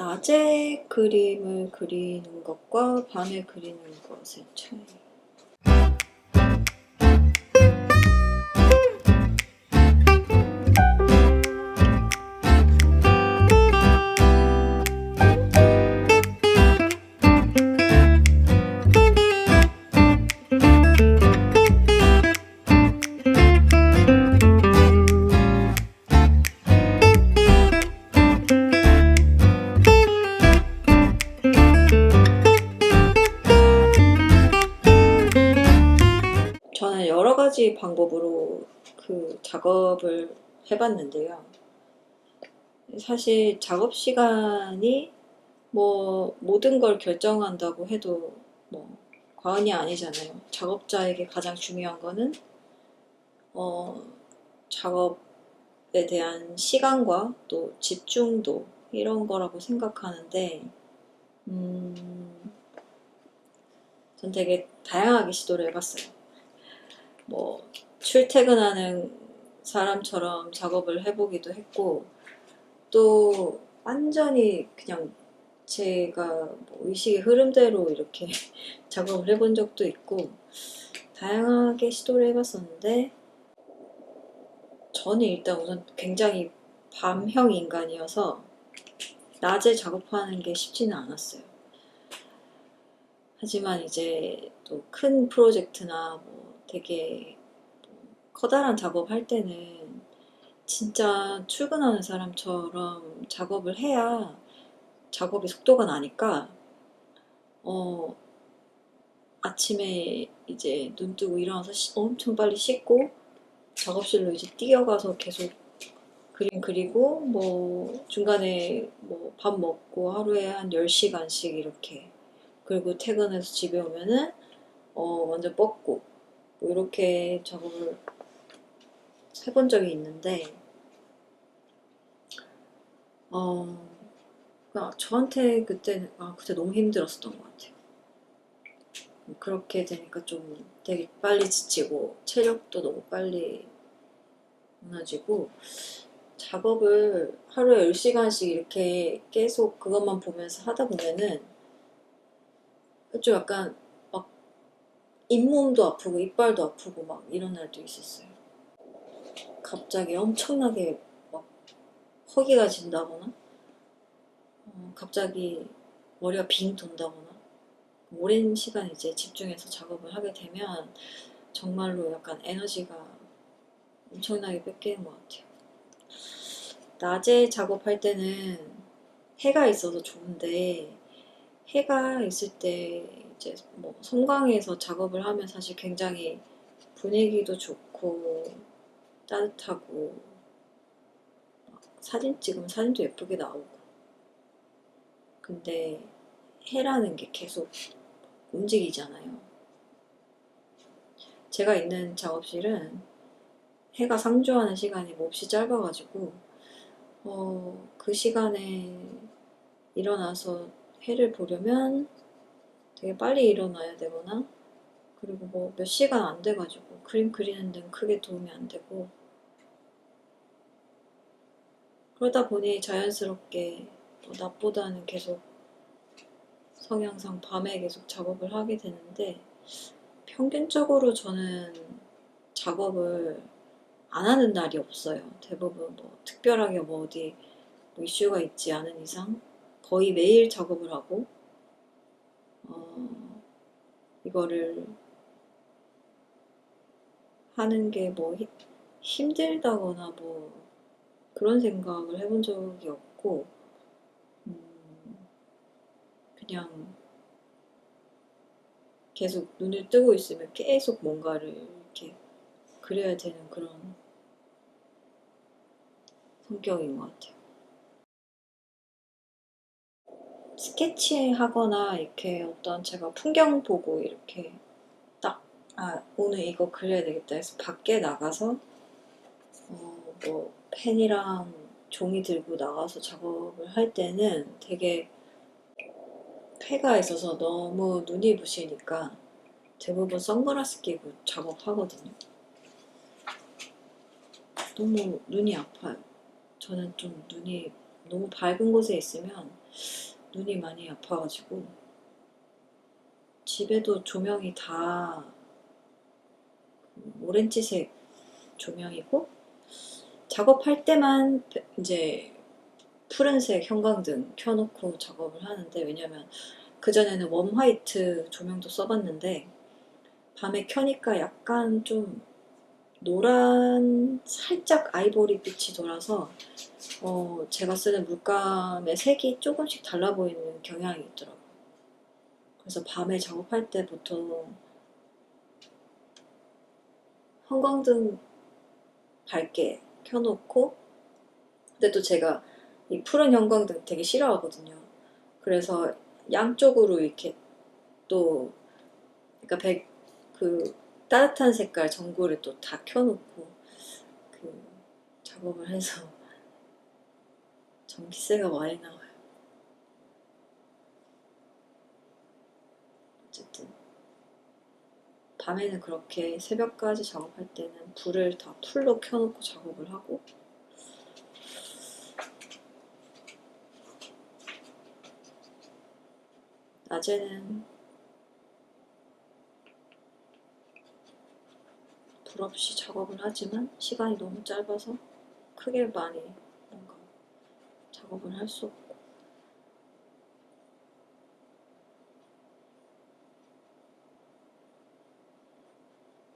낮에 그림을 그리는 것과 밤에 그리는 것의 차이. 작업을 해봤는데요. 사실 작업 시간이 뭐 모든 걸 결정한다고 해도 뭐 과언이 아니잖아요. 작업자에게 가장 중요한 거는 어, 작업에 대한 시간과 또 집중도 이런 거라고 생각하는데 음, 전 되게 다양하게 시도를 해봤어요. 뭐 출퇴근하는 사람처럼 작업을 해보기도 했고 또 완전히 그냥 제가 뭐 의식의 흐름대로 이렇게 작업을 해본 적도 있고 다양하게 시도를 해봤었는데 저는 일단 우선 굉장히 밤형 인간이어서 낮에 작업하는 게 쉽지는 않았어요. 하지만 이제 또 큰 프로젝트나 뭐 되게 커다란 작업할 때는 진짜 출근하는 사람처럼 작업을 해야 작업의 속도가 나니까 어 아침에 이제 눈 뜨고 일어나서 씻- 엄청 빨리 씻고 작업실로 이제 뛰어가서 계속 그림 그리고 뭐 중간에 뭐 밥 먹고 하루에 한 10시간씩 이렇게 그리고 퇴근해서 집에 오면은 어 완전 뻗고 뭐 이렇게 작업을 해본 적이 있는데 어 저한테 그때 아 그때 너무 힘들었었던 것 같아요. 그렇게 되니까 좀 되게 빨리 지치고 체력도 너무 빨리 무너지고 작업을 하루에 10시간씩 이렇게 계속 그것만 보면서 하다 보면은 좀 약간 막 잇몸도 아프고 이빨도 아프고 막 이런 날도 있었어요. 갑자기 엄청나게 막 허기가 진다거나 어, 갑자기 머리가 빙 돈다거나 오랜 시간 이제 집중해서 작업을 하게 되면 정말로 약간 에너지가 엄청나게 뺏기는 것 같아요. 낮에 작업할 때는 해가 있어서 좋은데 해가 있을 때 이제 뭐 섬광에서 작업을 하면 사실 굉장히 분위기도 좋고 따뜻하고 막 사진 찍으면 사진도 예쁘게 나오고 근데 해라는 게 계속 움직이잖아요. 제가 있는 작업실은 해가 상주하는 시간이 몹시 짧아가지고 어, 그 시간에 일어나서 해를 보려면 되게 빨리 일어나야 되거나 그리고 뭐 몇 시간 안 돼가지고 그림 그리는 데는 크게 도움이 안 되고 그러다 보니 자연스럽게 뭐 낮보다는 계속 성향상 밤에 계속 작업을 하게 되는데 평균적으로 저는 작업을 안 하는 날이 없어요. 대부분 뭐 특별하게 뭐 어디 뭐 이슈가 있지 않은 이상 거의 매일 작업을 하고 어, 이거를 하는 게 뭐 힘들다거나 뭐 그런 생각을 해본 적이 없고 음, 그냥 계속 눈을 뜨고 있으면 계속 뭔가를 이렇게 그려야 되는 그런 성격인 것 같아요. 스케치 하거나 이렇게 어떤 제가 풍경 보고 이렇게 딱, 아, 오늘 이거 그려야 되겠다 해서 밖에 나가서, 어, 뭐, 펜이랑 종이 들고 나가서 작업을 할 때는 되게 해가 있어서 너무 눈이 부시니까 대부분 선글라스 끼고 작업하거든요. 너무 눈이 아파요. 저는 좀 눈이 너무 밝은 곳에 있으면 눈이 많이 아파가지고 집에도 조명이 다 오렌지색 조명이고 작업할 때만 이제 푸른색 형광등 켜놓고 작업을 하는데 왜냐면 그전에는 웜 화이트 조명도 써봤는데 밤에 켜니까 약간 좀 노란 살짝 아이보리 빛이 돌아서 어, 제가 쓰는 물감의 색이 조금씩 달라 보이는 경향이 있더라고요. 그래서 밤에 작업할 때 보통 형광등 밝게 켜놓고 근데 또 제가 이 푸른 형광등 되게 싫어하거든요. 그래서 양쪽으로 이렇게 또 그러니까 백, 그 따뜻한 색깔 전구를 또 다 켜놓고 그 작업을 해서 전기세가 많이 나와요. 어쨌든 밤에는 그렇게 새벽까지 작업할 때는 불을 다 풀로 켜놓고 작업을 하고. 낮에는 불 없이 작업을 하지만 시간이 너무 짧아서 크게 많이 뭔가 작업을 할 수 없고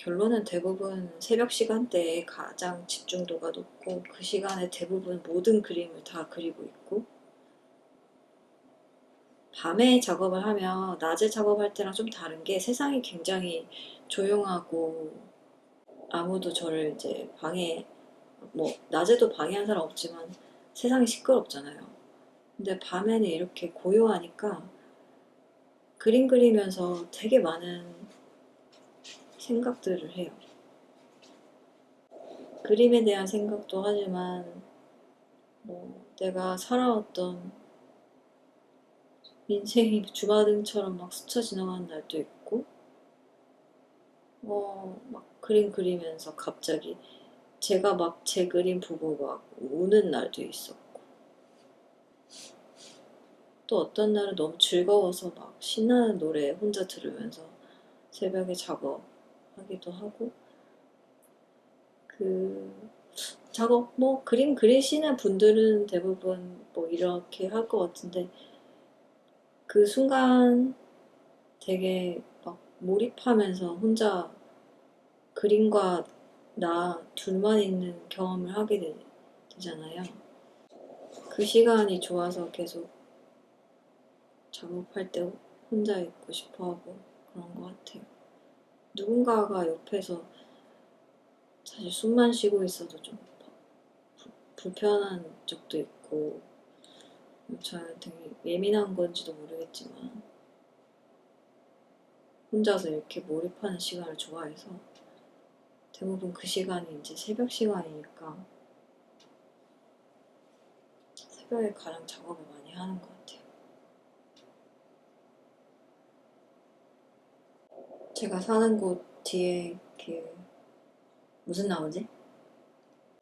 결론은 대부분 새벽 시간대에 가장 집중도가 높고 그 시간에 대부분 모든 그림을 다 그리고 있고 밤에 작업을 하면 낮에 작업할 때랑 좀 다른 게 세상이 굉장히 조용하고 아무도 저를 이제 방해 뭐 낮에도 방해한 사람 없지만 세상이 시끄럽잖아요. 근데 밤에는 이렇게 고요하니까 그림 그리면서 되게 많은 생각들을 해요. 그림에 대한 생각도 하지만 뭐 내가 살아왔던 인생이 주마등처럼 막 스쳐 지나가는 날도 있고 어, 막 그림 그리면서 갑자기 제가 막 제 그림 보고 막 우는 날도 있었고 또 어떤 날은 너무 즐거워서 막 신나는 노래 혼자 들으면서 새벽에 작업 하기도 하고 그 작업 뭐 그림 그리시는 분들은 대부분 뭐 이렇게 할 것 같은데 그 순간 되게 막 몰입하면서 혼자 그림과 나 둘만 있는 경험을 하게 되, 되잖아요. 그 시간이 좋아서 계속 작업할 때 혼자 있고 싶어 하고 그런 것 같아요. 누군가가 옆에서 사실 숨만 쉬고 있어도 좀 부- 불편한 적도 있고 저는 되게 예민한 건지도 모르겠지만 혼자서 이렇게 몰입하는 시간을 좋아해서 대부분 그 시간이 이제 새벽 시간이니까 새벽에 가장 작업을 많이 하는 것 같아요. 제가 사는 곳 뒤에 그 무슨 나무지?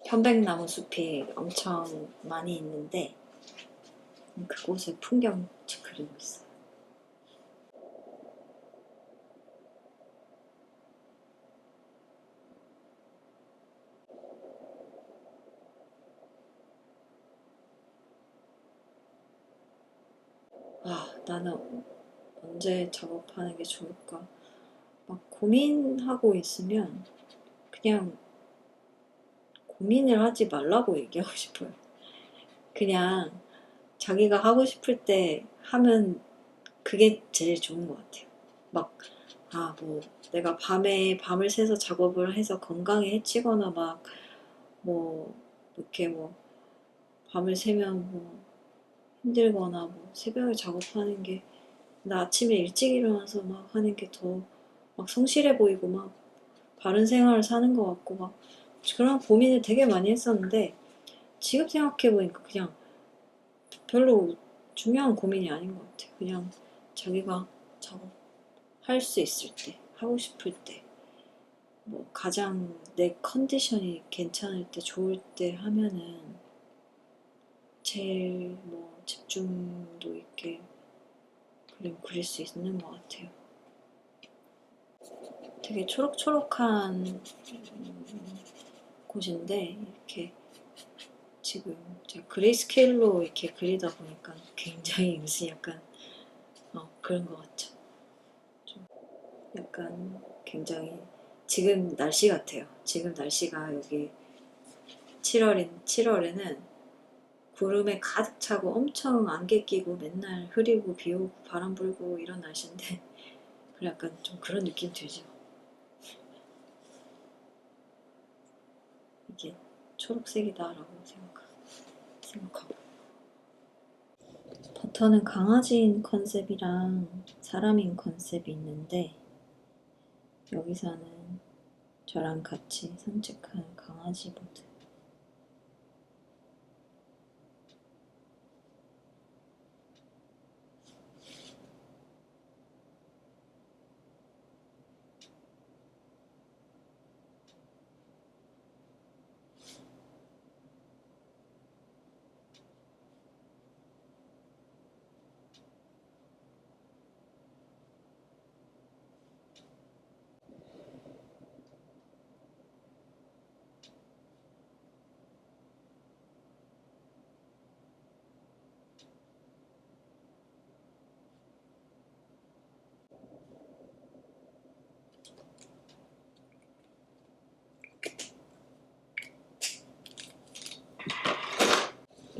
현백나무 숲이 엄청 많이 있는데 그곳의 풍경 그리고 있어요. 아, 나는 언제 작업하는 게 좋을까? 막 고민하고 있으면 그냥 고민을 하지 말라고 얘기하고 싶어요. 그냥 자기가 하고 싶을 때 하면 그게 제일 좋은 것 같아요. 막, 아, 뭐, 내가 밤에 밤을 새서 작업을 해서 건강에 해치거나 막, 뭐, 이렇게 뭐, 밤을 새면 뭐, 힘들거나 뭐, 새벽에 작업하는 게, 나 아침에 일찍 일어나서 막 하는 게 더 막 성실해 보이고 막, 바른 생활을 사는 것 같고 막, 그런 고민을 되게 많이 했었는데, 지금 생각해보니까 그냥 별로 중요한 고민이 아닌 것 같아요. 그냥 자기가 작업할 수 있을 때, 하고 싶을 때, 뭐 가장 내 컨디션이 괜찮을 때, 좋을 때 하면은 제일 뭐 집중도 있게 그림 그릴 수 있는 것 같아요. 되게 초록초록한 음, 곳인데 이렇게 지금 제가 그레이스케일로 이렇게 그리다 보니까 굉장히 무슨 약간 어, 그런 것 같죠. 좀 약간 굉장히 지금 날씨 같아요. 지금 날씨가 여기 7월인 7월에는 구름에 가득 차고 엄청 안개 끼고 맨날 흐리고 비 오고 바람 불고 이런 날씨인데 그 약간 좀 그런 느낌 들죠. 이게 초록색이다라고 생각, 생각하고. 버터는 강아지인 컨셉이랑 사람인 컨셉이 있는데 여기서는 저랑 같이 산책하는 강아지 모드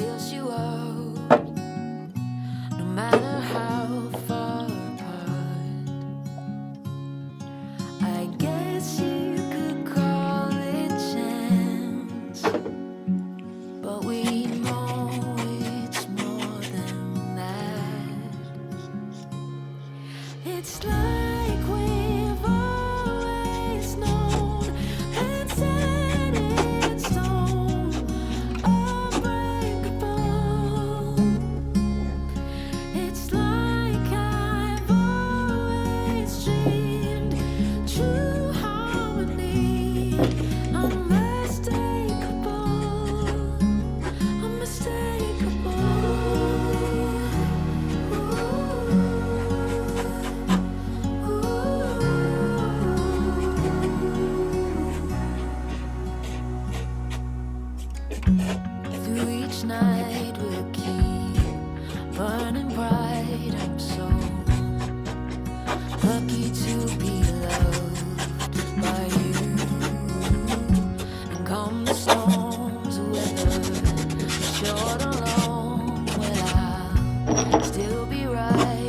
lifts you up, no matter how you'll be right.